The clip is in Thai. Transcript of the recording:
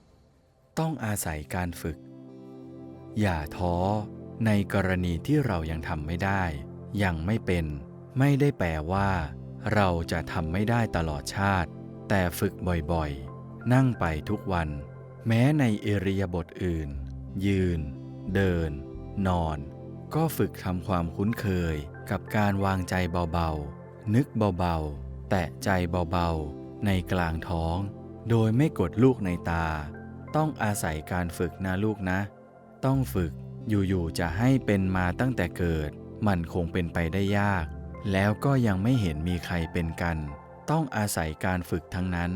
81 ต้องอาศัยการฝึก อย่าท้อในกรณีที่เรายังทำไม่ได้ ยังไม่เป็น ไม่ได้แปลว่า เราจะทำไม่ได้ตลอดชาติ แต่ฝึกบ่อยๆ นั่งไปทุกวัน แม้ในเอริยบทอื่น ยืน เดิน นอน ก็ฝึกทำความคุ้นเคยกับการวางใจเบาๆ นึกเบาๆ แตะใจเบาๆ ในกลางท้อง โดยไม่กดลูกในตา ต้องอาศัยการฝึกนะลูกนะ ต้องฝึกอยู่ๆจะให้เป็นมาตั้งแต่เกิด มันคงเป็นไปได้ยาก แล้วก็ยังไม่เห็นมีใครเป็นกัน ต้องอาศัยการฝึกทั้งนั้น